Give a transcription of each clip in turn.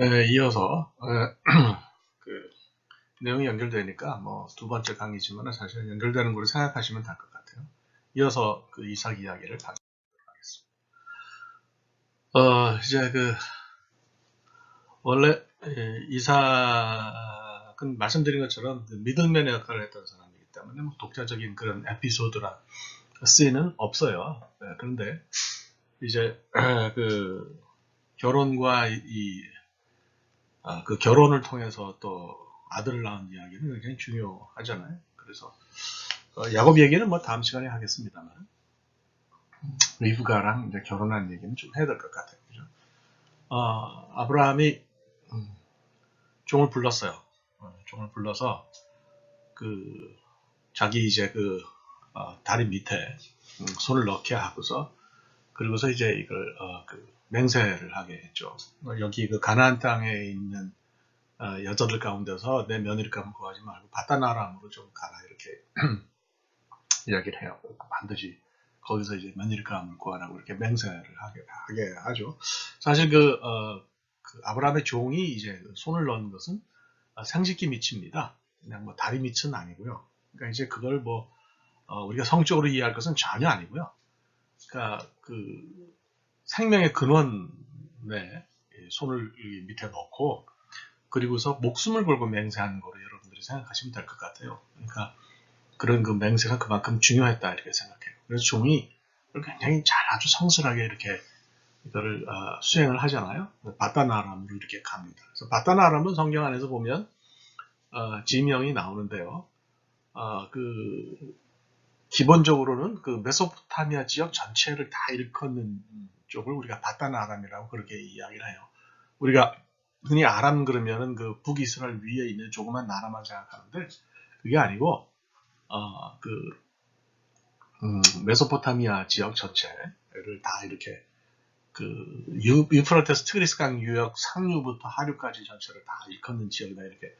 에, 이어서 에, 그 내용이 연결되니까 뭐 두 번째 강의지만 사실 연결되는 걸로 생각하시면 될 것 같아요. 이어서 그 이삭 이야기를 가도록 하겠습니다. 어 이제 그 원래 에, 이삭은 말씀드린 것처럼 그 미들맨의 역할을 했던 사람이기 때문에 뭐 독자적인 그런 에피소드나 씬은 없어요. 네, 그런데 이제 그 결혼과 이, 아, 그 결혼을 통해서 또 아들을 낳은 이야기는 굉장히 중요하잖아요. 그래서 어, 야곱 얘기는 뭐 다음 시간에 하겠습니다만 리브가랑 이제 결혼한 얘기는 좀 해야 될 것 같아요. 그죠? 어, 아브라함이 음, 종을 불렀어요. 어, 종을 불러서 그 자기 이제 그 어, 다리 밑에 음, 손을 넣게 하고서 그리고서 이제 이걸 어, 그 맹세를 하게 했죠. 어, 여기 그 가나안 땅에 있는 어, 여자들 가운데서 내 며느리감을 구하지 말고 바다나람으로 좀 가라 이렇게 이야기를 해요. 반드시 거기서 이제 며느리감을 구하라고 이렇게 맹세를 하게, 하게 하죠. 사실 그, 어, 그 아브라함의 종이 이제 그 손을 넣은 것은 어, 생식기 밑입니다. 그냥 뭐 다리 밑은 아니고요. 그러니까 이제 그걸 뭐 어, 우리가 성적으로 이해할 것은 전혀 아니고요. 그러니까 그 생명의 근원에 손을 밑에 넣고 그리고서 목숨을 걸고 맹세하는 거로 여러분들이 생각하시면 될 것 같아요. 그러니까 그런 그 맹세가 그만큼 중요했다 이렇게 생각해요. 그래서 종이 굉장히 잘 아주 성실하게 이렇게 이거를 어, 수행을 하잖아요. 바다나람으로 이렇게 갑니다. 그래서 바다나람은 성경 안에서 보면 어, 지명이 나오는데요. 어, 그 기본적으로는 그 메소포타미아 지역 전체를 다 일컫는 쪽을 우리가 바다나 아람이라고 그렇게 이야기를 해요. 우리가 흔히 아람 그러면은 그 북이스라엘 위에 있는 조그만 나라만 생각하는데 그게 아니고 어 그 음, 메소포타미아 지역 전체를 다 이렇게 그 유, 유프라테스 트그리스강 유역 상류부터 하류까지 전체를 다 일컫는 지역이다 이렇게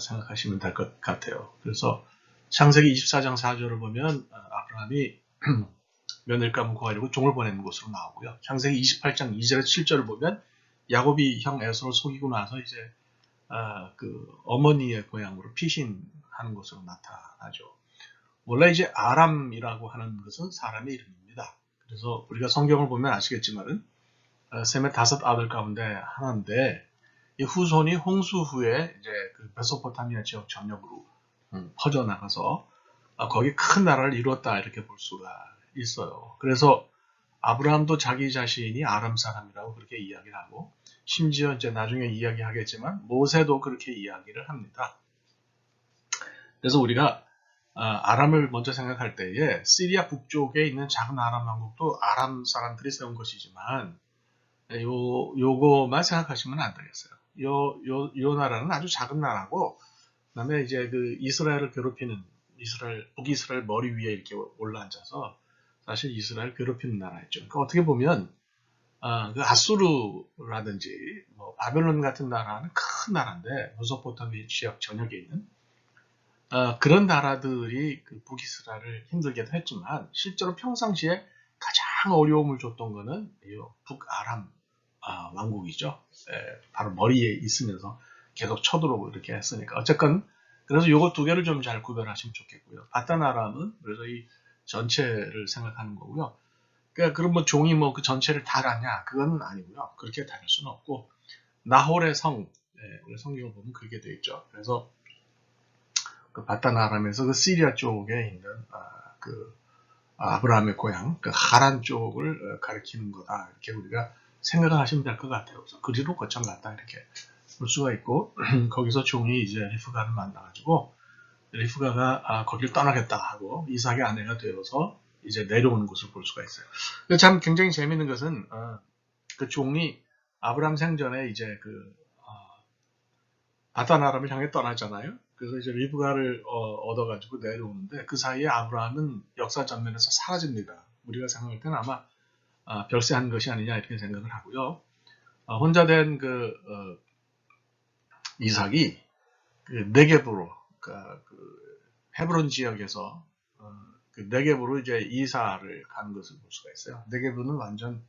생각하시면 될 것 같아요. 그래서 창세기 24장 4절을 보면 어, 아브라함이 며느리감을 구하려고 종을 보내는 곳으로 나오고요. 창세기 28장 2절 7절을 보면 야곱이 형 에서를 속이고 나서 이제 어, 그 어머니의 고향으로 피신하는 곳으로 나타나죠. 원래 이제 아람이라고 하는 것은 사람의 이름입니다. 그래서 우리가 성경을 보면 아시겠지만은 어, 셈의 다섯 아들 가운데 하나인데 이 후손이 홍수 후에 이제 그 메소포타미아 지역 전역으로 음, 퍼져나가서 아, 거기 큰 나라를 이루었다 이렇게 볼 수가 있어요. 그래서 아브라함도 자기 자신이 아람 사람이라고 그렇게 이야기를 하고 심지어 이제 나중에 이야기하겠지만 모세도 그렇게 이야기를 합니다. 그래서 우리가 아, 아람을 먼저 생각할 때에 시리아 북쪽에 있는 작은 아람 왕국도 아람 사람들이 세운 것이지만 요 요거만 생각하시면 안 되겠어요. 요 요 요 나라는 아주 작은 나라고 그다음에 이제 그 이스라엘을 괴롭히는 이스라엘 북이스라엘 머리 위에 이렇게 올라앉아서 사실 이스라엘 괴롭히는 나라였죠. 그러니까 어떻게 보면 아, 그 아수르라든지 뭐 바벨론 같은 나라는 큰 나라인데 메소포타미아 지역 전역에 있는 아, 그런 나라들이 그 북이스라엘을 힘들게도 했지만 실제로 평상시에 가장 어려움을 줬던 거는 이 북아람 아, 왕국이죠. 예, 바로 머리에 있으면서 계속 쳐들어오고 이렇게 했으니까 어쨌건 그래서 요거 두 개를 좀 잘 구별하시면 좋겠고요. 바다나람은 그래서 이 전체를 생각하는 거고요. 그러니까 그럼 뭐 종이 뭐 그 전체를 다 가냐? 그건 아니고요. 그렇게 다닐 수는 없고 나홀의 성, 네, 우리 성경을 보면 그렇게 되어 있죠. 그래서 그 바다나람에서 그 시리아 쪽에 있는 아, 그 아브라함의 고향, 그 하란 쪽을 어, 가리키는 거다. 이렇게 우리가 생각을 하시면 될 것 같아요. 그래서 그리로 거쳐 갔다 이렇게 볼 수가 있고 거기서 종이 이제 리프가를 만나가지고 리프가가 아, 거길 떠나겠다 하고 이삭의 아내가 되어서 이제 내려오는 것을 볼 수가 있어요. 참 굉장히 재밌는 것은 어, 그 종이 아브람 생전에 이제 그 어, 바다나람을 향해 떠나잖아요. 그래서 이제 리브가를 어, 얻어가지고 내려오는데 그 사이에 아브라함은 역사 전면에서 사라집니다. 우리가 생각할 때는 아마 아, 별세한 것이 아니냐 이렇게 생각을 하고요. 어, 혼자 된그 어, 이삭이 그 네겝으로 그러니까 그 헤브론 지역에서 어, 그 네겝으로 이제 이사를 가는 것을 볼 수가 있어요. 네겝은 완전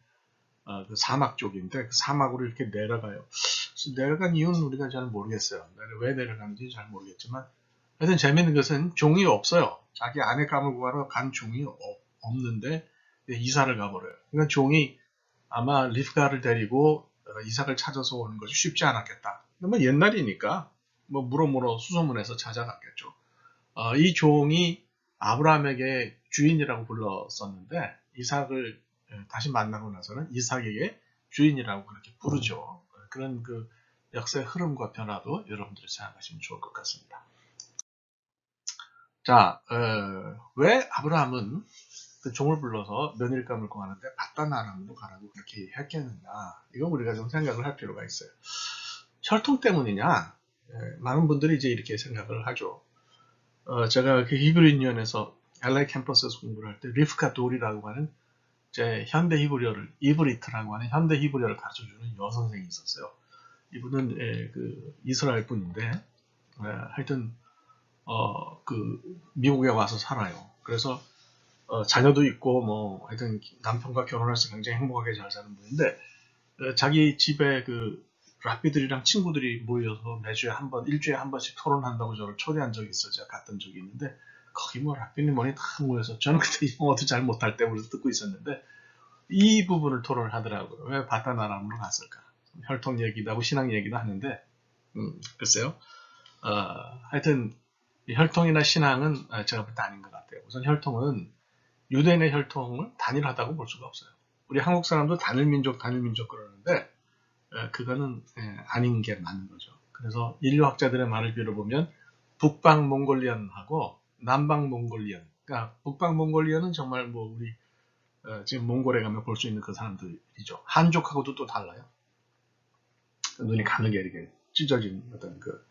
어, 그 사막 쪽인데 그 사막으로 이렇게 내려가요. 내려간 이유는 우리가 잘 모르겠어요. 왜 내려가는지 잘 모르겠지만 하여튼 재밌는 것은 종이 없어요. 자기 아내 감을 구하러 간 종이 없- 없는데 이사를 가버려요. 그러니까 종이 아마 리프가를 데리고 어, 이삭을 찾아서 오는 것이 쉽지 않았겠다. 뭐 옛날이니까 뭐 물어물어 수소문해서 찾아갔겠죠. 어, 이 종이 아브라함에게 주인이라고 불렀었는데 이삭을 예, 다시 만나고 나서는 이삭에게 주인이라고 그렇게 부르죠. 어, 그런 그 역사의 흐름과 변화도 여러분들이 생각하시면 좋을 것 같습니다. 자, 어, 왜 아브라함은 그 종을 불러서 며느리감을 구하는데 바다나람으로 가라고 그렇게 했겠느냐. 이거 우리가 좀 생각을 할 필요가 있어요. 혈통 때문이냐? 예, 많은 분들이 이제 이렇게 생각을 하죠. 어, 제가 그 히브리 유니언에서 LA 캠퍼스에서 공부를 할 때 리프카 돌이라고 하는 제 현대 히브리어를 이브리트라고 하는 현대 히브리어를 가르쳐주는 여선생이 있었어요. 이분은 예, 그 이스라엘 분인데 예, 하여튼 어, 그 미국에 와서 살아요. 그래서 어, 자녀도 있고 뭐 하여튼 남편과 결혼해서 굉장히 행복하게 잘 사는 분인데 어, 자기 집에 그 라피들이랑 친구들이 모여서 매주에 한 번, 일주일에 한 번씩 토론한다고 저를 초대한 적이 있어요. 제가 갔던 적이 있는데 거기 뭐 라피니 뭐니 다 모여서 저는 그때 영어도 잘 못할 때문에 듣고 있었는데 이 부분을 토론을 하더라고요. 왜 바다나람으로 갔을까? 혈통 얘기도 하고 신앙 얘기도 하는데 음, 글쎄요. 어, 하여튼 이 혈통이나 신앙은 아, 제가 볼 때 아닌 것 같아요. 우선 혈통은 유대인의 혈통을 단일하다고 볼 수가 없어요. 우리 한국 사람도 단일 민족, 단일 민족 그러는데 에, 그거는 에, 아닌 게 맞는 거죠. 그래서 인류학자들의 말을 빌어보면 북방 몽골리언하고 남방 몽골리언. 그러니까 북방 몽골리언은 정말 뭐 우리 어, 지금 몽골에 가면 볼 수 있는 그 사람들이죠. 한족하고도 또 달라요. 눈이 가늘게 이렇게 찢어진 어떤 그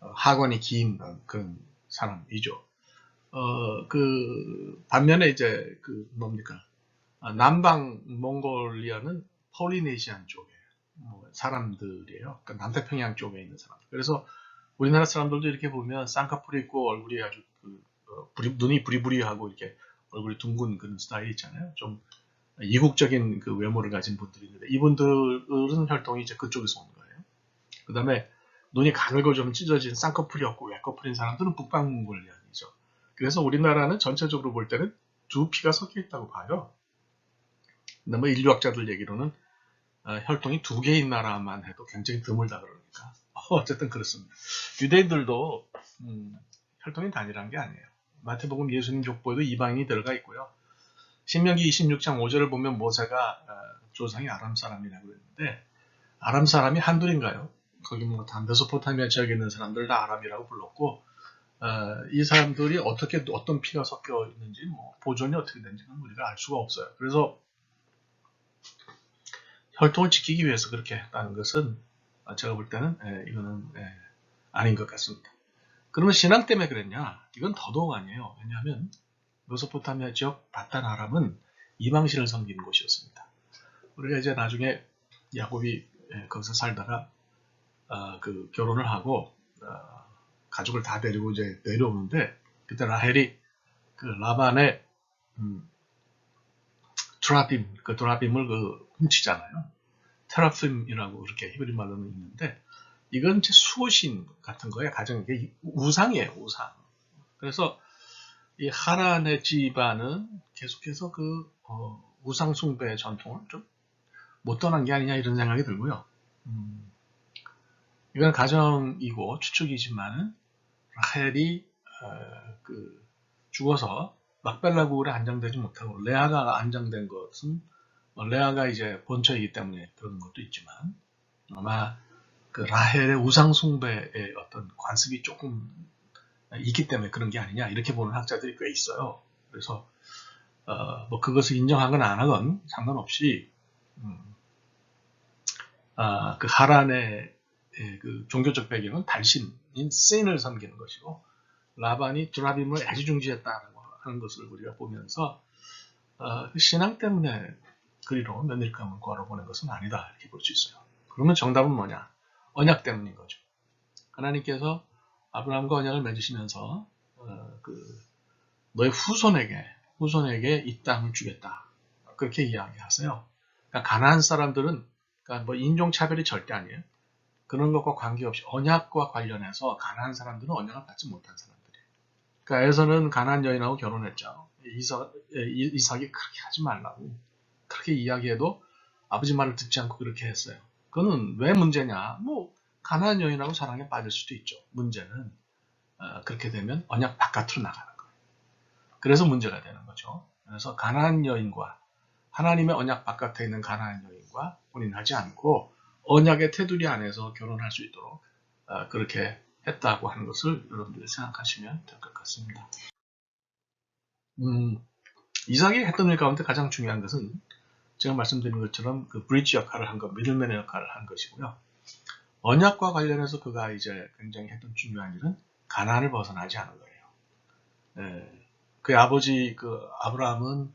어, 하관이 긴 어, 그런 사람이죠. 어, 그, 반면에 이제, 그, 뭡니까. 아, 남방 몽골리아는 폴리네시안 쪽에, 뭐, 사람들이에요. 그러니까 남태평양 쪽에 있는 사람. 그래서 우리나라 사람들도 이렇게 보면 쌍꺼풀이 있고 얼굴이 아주 그, 어, 부리- 눈이 부리부리하고 이렇게 얼굴이 둥근 그런 스타일이 있잖아요. 좀 이국적인 그 외모를 가진 분들이 있는데 이분들은 혈통이 이제 그쪽에서 온 거예요. 그 다음에 눈이 가늘고 좀 찢어진 쌍꺼풀이 없고 외꺼풀인 사람들은 북방몽골리안이죠. 그래서 우리나라는 전체적으로 볼 때는 두 피가 섞여 있다고 봐요. 뭐 인류학자들 얘기로는 어, 혈통이 두 개인 나라만 해도 굉장히 드물다 그러니까 어쨌든 그렇습니다. 유대인들도 음, 혈통이 단일한 게 아니에요. 마태복음 예수님 족보에도 이방인이 들어가 있고요. 신명기 26장 5절을 보면 모세가 어, 조상이 아람 사람이라고 그랬는데 아람 사람이 한둘인가요? 거기 뭐 담베소포타미아 지역에 있는 사람들 다 아람이라고 불렀고 어, 이 사람들이 어떻게 어떤 피가 섞여 있는지 뭐 보존이 어떻게 되는지는 우리가 알 수가 없어요. 그래서 혈통을 지키기 위해서 그렇게 했다는 것은 어, 제가 볼 때는 예, 이거는 예, 아닌 것 같습니다. 그러면 신앙 때문에 그랬냐? 이건 더더욱 아니에요. 왜냐하면 메소포타미아 지역 바탄 아람은 이방신을 섬기는 곳이었습니다. 우리가 이제 나중에 야곱이 예, 거기서 살다가 어, 그 결혼을 하고 어, 가족을 다 데리고 이제 내려오는데 그때 라헬이 그 라반의 음, 드라빔 그 드라빔을 그 훔치잖아요. 테라핌이라고 그렇게 히브리 말로는 있는데 이건 제 수호신 같은 거예요. 가정 이게 우상이에요, 우상. 그래서 이 하란의 집안은 계속해서 그 어, 우상 숭배 전통을 좀 못 떠난 게 아니냐 이런 생각이 들고요. 음, 이건 가정이고 추측이지만은 라헬이 어, 그 죽어서 막벨라굴에 안장되지 못하고 레아가 안장된 것은 어, 레아가 이제 본처이기 때문에 그런 것도 있지만 아마 그 라헬의 우상 숭배의 어떤 관습이 조금 있기 때문에 그런 게 아니냐 이렇게 보는 학자들이 꽤 있어요. 그래서 어, 뭐 그것을 인정하건 안 하건 상관없이 음, 아, 그 하란의 예, 그 종교적 배경은 달신인 세인을 섬기는 것이고 라반이 드라빔을 애지중지했다라고 하는 것을 우리가 보면서 어, 그 신앙 때문에 그리로 며느리감을 구하러 보낸 것은 아니다 이렇게 볼 수 있어요. 그러면 정답은 뭐냐? 언약 때문인 거죠. 하나님께서 아브라함과 언약을 맺으시면서 어, 그 너의 후손에게 후손에게 이 땅을 주겠다 그렇게 이야기하세요. 그러니까 가나안 사람들은 그러니까 뭐 인종 차별이 절대 아니에요. 그런 것과 관계없이 언약과 관련해서 가난한 사람들은 언약을 받지 못한 사람들이에요. 그러니까 에서는 가난한 여인하고 결혼했죠. 이삭, 이- 이삭이 그렇게 하지 말라고 그렇게 이야기해도 아버지 말을 듣지 않고 그렇게 했어요. 그거는 왜 문제냐? 뭐 가난한 여인하고 사랑에 빠질 수도 있죠. 문제는 어, 그렇게 되면 언약 바깥으로 나가는 거예요. 그래서 문제가 되는 거죠. 그래서 가난한 여인과 하나님의 언약 바깥에 있는 가난한 여인과 혼인하지 않고 언약의 테두리 안에서 결혼할 수 있도록 어, 그렇게 했다고 하는 것을 여러분들이 생각하시면 될 것 같습니다. 음, 이삭이 했던 일 가운데 가장 중요한 것은 제가 말씀드린 것처럼 그 브릿지 역할을 한 것, 미들맨의 역할을 한 것이고요. 언약과 관련해서 그가 이제 굉장히 했던 중요한 일은 가난을 벗어나지 않은 거예요. 예, 그 아버지 그 아브라함은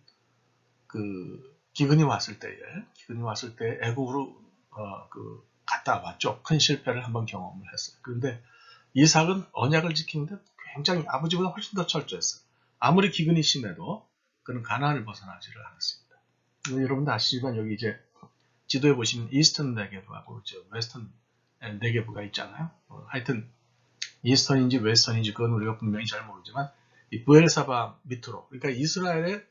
그 기근이 왔을 때에 기근이 왔을 때 애국으로 어, 그 갔다 왔죠. 큰 실패를 한번 경험을 했어요. 그런데 이삭은 언약을 지키는데 굉장히 아버지보다 훨씬 더 철저했어요. 아무리 기근이 심해도 그는 가난을 벗어나지를 않았습니다. 음, 여러분도 아시지만 여기 이제 지도에 보시면 이스턴 네게브하고 저 웨스턴 네게브가 있잖아요. 어, 하여튼 이스턴인지 웨스턴인지 그건 우리가 분명히 잘 모르지만 이 부엘사바 밑으로 그러니까 이스라엘의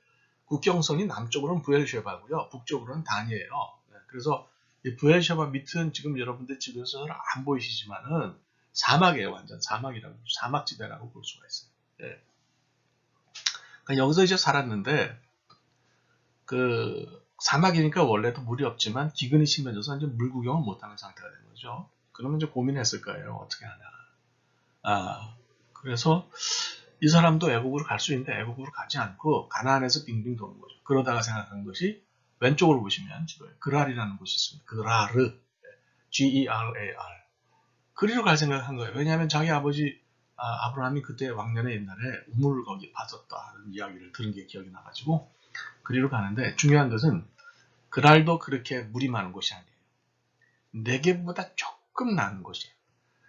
국경선이 남쪽으로는 부엘쉐바고요. 북쪽으로는 단이에요. 네, 그래서 이 부엘쉐바 밑은 지금 여러분들 잘안 보이시지만은 사막이에요. 완전 사막이라고 사막지대라고 볼 수가 있어요. 예. 그러니까 여기서 이제 살았는데 그 사막이니까 원래도 물이 없지만 기근이 심해져서 이제 물 구경을 못하는 상태가 된 거죠. 그러면 이제 고민했을 거예요. 어떻게 하냐. 아 그래서 이 사람도 애국으로 갈 수 있는데 애국으로 가지 않고 가나안에서 빙빙 도는 거죠. 그러다가 생각한 것이 왼쪽으로 보시면 지도에 그랄이라는 곳이 있습니다. 그라르 G-E-R-A-R 그리로 갈 생각한 거예요. 왜냐하면 자기 아버지 아, 브라함이 그때 왕년에 옛날에 우물을 거기 파졌다는 이야기를 들은 게 기억이 나가지고 그리로 가는데 중요한 것은 그랄도 그렇게 물이 많은 곳이 아니에요. 네게보다 조금 나은 곳이에요.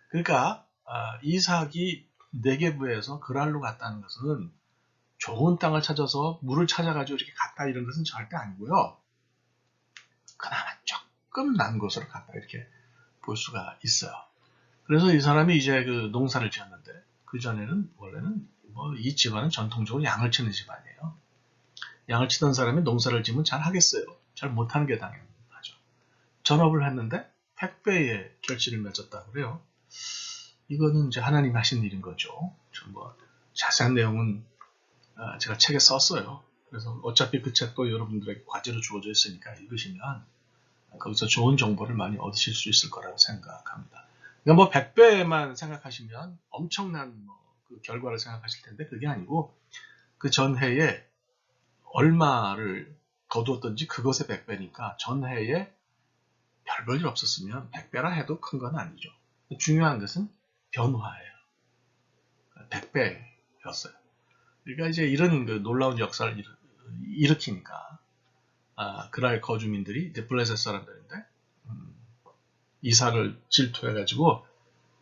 그러니까 아, 이삭이 네게부에서 그랄로 갔다는 것은 좋은 땅을 찾아서 물을 찾아가지고 이렇게 갔다 이런 것은 절대 아니고요. 그나마 조금 난 곳으로 갔다 이렇게 볼 수가 있어요. 그래서 이 사람이 이제 그 농사를 지었는데 그 전에는 원래는 뭐 이 집안은 전통적으로 양을 치는 집안이에요. 양을 치던 사람이 농사를 지면 잘 하겠어요. 잘 못하는 게 당연하죠. 전업을 했는데 택배에 결실을 맺었다고 그래요. 이거는 이제 하나님 하신 일인 거죠. 뭐 자세한 내용은 아, 제가 책에 썼어요. 그래서 어차피 그 책도 여러분들에게 과제로 주어져 있으니까 읽으시면 거기서 좋은 정보를 많이 얻으실 수 있을 거라고 생각합니다. 그러니까 뭐 100배만 생각하시면 엄청난 뭐 그 결과를 생각하실 텐데 그게 아니고 그 전해에 얼마를 거두었던지 그것의 100배니까 전해에 별볼일 없었으면 100배라 해도 큰 건 아니죠. 중요한 것은 변화예요. 100배였어요. 그러니까 이제 이런 그 놀라운 역사를 일으, 일으키니까 아, 그랄 거주민들이 이제 블레셋 사람들인데 음, 이삭을 질투해가지고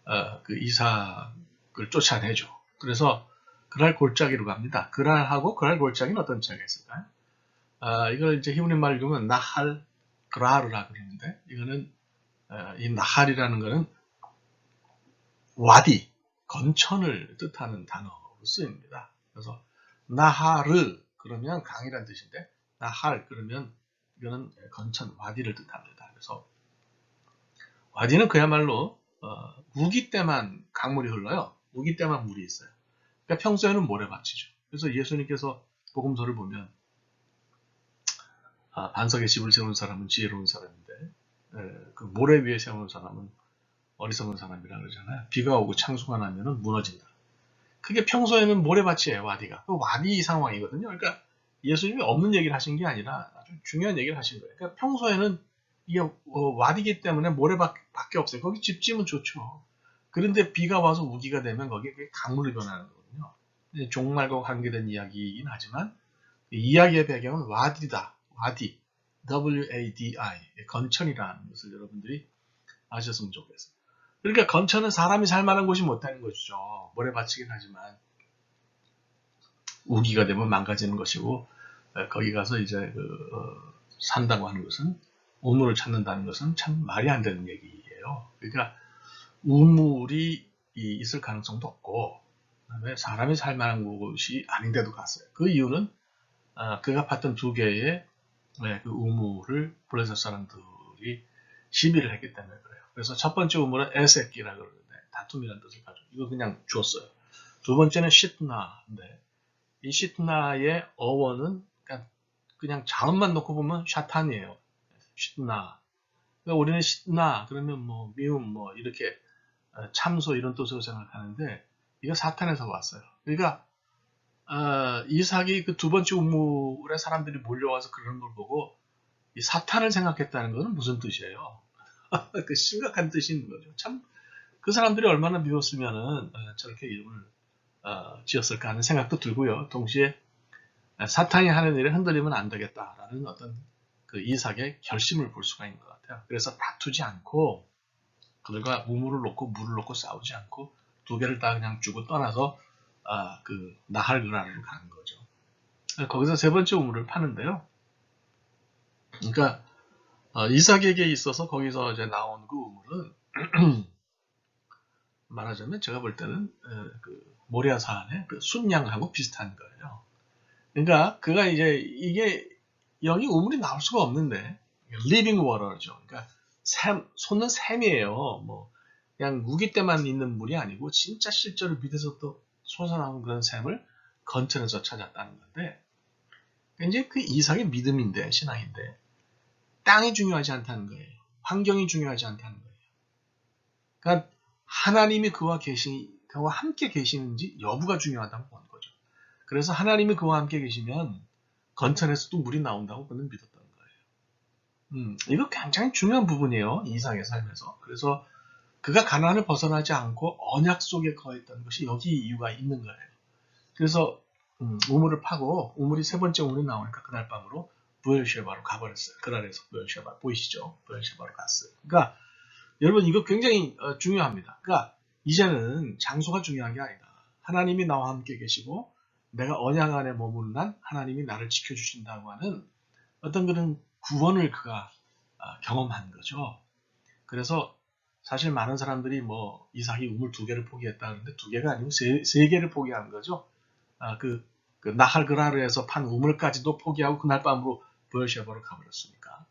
어, 그 이삭을 쫓아내죠. 그래서 그랄 골짜기로 갑니다. 그랄하고 그랄 골짜기는 어떤 차이가 있을까요? 아, 이걸 이제 히브리 말로 보면 나할 그라르라 그러는데 이거는 어, 이 나할이라는 거는 와디 건천을 뜻하는 단어로 쓰입니다. 그래서 나하르 그러면 강이란 뜻인데 나할 그러면 이거는 건천 와디를 뜻합니다. 그래서 와디는 그야말로 어, 우기 때만 강물이 흘러요. 우기 때만 물이 있어요. 그러니까 평소에는 모래밭이죠. 그래서 예수님께서 복음서를 보면 아, 반석에 집을 세운 사람은 지혜로운 사람인데 에, 그 모래 위에 세우는 사람은 어리석은 사람이라 그러잖아요. 비가 오고 창수가 나면은 무너진다. 그게 평소에는 모래밭이에요, 와디가. 그 와디 상황이거든요. 그러니까 예수님이 없는 얘기를 하신 게 아니라 아주 중요한 얘기를 하신 거예요. 그러니까 평소에는 이게 어, 와디기 때문에 모래밖에 없어요. 거기 집 지으면 좋죠. 그런데 비가 와서 우기가 되면 거기에 강물로 변하는 거거든요. 이제 종말과 관계된 이야기이긴 하지만 이 이야기의 배경은 와디다. 와디. W-A-D-I. 건천이라는 것을 여러분들이 아셨으면 좋겠어요. 그러니까 건천은 사람이 살 만한 곳이 못하는 것이죠. 모래밭이긴 하지만 우기가 되면 망가지는 것이고 에, 거기 가서 이제 그, 어, 산다고 하는 것은 우물을 찾는다는 것은 참 말이 안 되는 얘기예요. 그러니까 우물이 이- 있을 가능성도 없고 그 다음에 사람이 살 만한 곳이 아닌데도 갔어요. 그 이유는 아, 그가 봤던 두 개의 네, 그 우물을 블레셋 사람들이 시비를 했기 때문에 그래요. 그래서 첫 번째 우물은 에세끼라 그러는데 다툼이라는 뜻을 가지고 이거 그냥 주었어요. 두 번째는 시트나인데 이 시트나의 어원은 그냥, 그냥 자음만 놓고 보면 샤탄이에요. 시트나. 그러니까 우리는 시트나 그러면 뭐 미움 뭐 이렇게 어, 참소 이런 뜻으로 생각하는데 이거 사탄에서 왔어요. 그러니까 어, 이삭이 그 두 번째 우물에 사람들이 몰려와서 그러는 걸 보고 이 사탄을 생각했다는 것은 무슨 뜻이에요? 그 심각한 뜻이 있는 거죠. 참 그 사람들이 얼마나 미웠으면은 어, 저렇게 이름을 어, 지었을까 하는 생각도 들고요. 동시에 어, 사탄이 하는 일에 흔들리면 안 되겠다라는 어떤 그 이삭의 결심을 볼 수가 있는 것 같아요. 그래서 다투지 않고 그들과 우물을 놓고 물을 놓고 싸우지 않고 두 개를 다 그냥 주고 떠나서 아, 그 나할그라로 가는 거죠. 거기서 세 번째 우물을 파는데요. 그러니까 어, 이삭에게 있어서 거기서 이제 나온 그 우물은 말하자면 제가 볼 때는 어, 그 모리아 산의 그 순양하고 비슷한 거예요. 그러니까 그가 이제 이게 여기 우물이 나올 수가 없는데 리빙 워터죠. 그러니까 샘, 솟는 샘이에요. 뭐 그냥 우기 때만 있는 물이 아니고 진짜 실제로 밑에서 또 솟아나온 그런 샘을 건천에서 찾았다는 건데 이제 그 이삭의 믿음인데 신앙인데 땅이 중요하지 않다는 거예요. 환경이 중요하지 않다는 거예요. 그러니까 하나님이 그와 계시 그와 함께 계시는지 여부가 중요하다고 보는 거죠. 그래서 하나님이 그와 함께 계시면 건천에서도 물이 나온다고 그는 믿었던 거예요. 음, 이거 굉장히 중요한 부분이에요. 이삭의 삶에서. 그래서 그가 가난을 벗어나지 않고 언약 속에 거했던 것이 여기 이유가 있는 거예요. 그래서 음, 우물을 파고 우물이 세 번째 우물이 나오니까 그날 밤으로 부엘셰바로 가버렸어요. 그날에서 부엘셰바 보이시죠? 부엘셰바로 갔어요. 그러니까 여러분 이거 굉장히 어, 중요합니다. 그러니까 이제는 장소가 중요한 게 아니다. 하나님이 나와 함께 계시고 내가 언약 안에 머무는 한 하나님이 나를 지켜주신다고 하는 어떤 그런 구원을 그가 아, 경험한 거죠. 그래서 사실 많은 사람들이 뭐 이삭이 우물 두 개를 포기했다 그러는데 두 개가 아니고 세, 세 개를 포기한 거죠. 아, 그, 그 나할그라르에서 판 우물까지도 포기하고 그날 밤으로 부엘셰바로 가버렸으니까.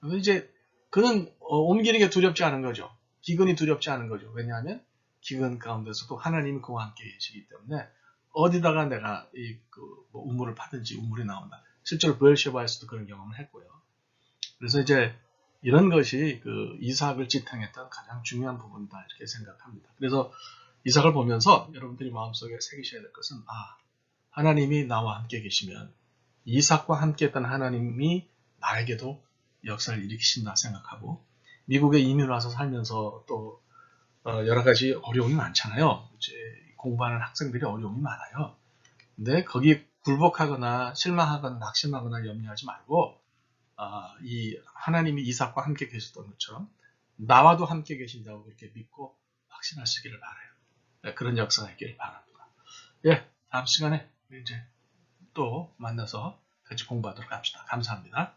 그래서 이제 그는 어, 옮기는 게 두렵지 않은 거죠. 기근이 두렵지 않은 거죠. 왜냐하면 기근 가운데서도 하나님이 그와 함께 계시기 때문에 어디다가 내가 이 그 뭐 우물을 파든지 우물이 나온다. 실제로 부엘셰바에서도 그런 경험을 했고요. 그래서 이제 이런 것이 그 이삭을 지탱했던 가장 중요한 부분이다 이렇게 생각합니다. 그래서 이삭을 보면서 여러분들이 마음속에 새기셔야 될 것은 아 하나님이 나와 함께 계시면 이삭과 함께했던 하나님이 나에게도 역사를 일으키신다 생각하고 미국에 이민 와서 살면서 또 어, 여러 가지 어려움이 많잖아요. 이제 공부하는 학생들이 어려움이 많아요. 근데 거기 굴복하거나 실망하거나 낙심하거나 염려하지 말고 아, 이 하나님이 이삭과 함께 계셨던 것처럼 나와도 함께 계신다고 그렇게 믿고 확신하시기를 바라요. 네, 그런 역사가 있기를 바랍니다. 예, 다음 시간에 이제 또 만나서 같이 공부하도록 합시다. 감사합니다.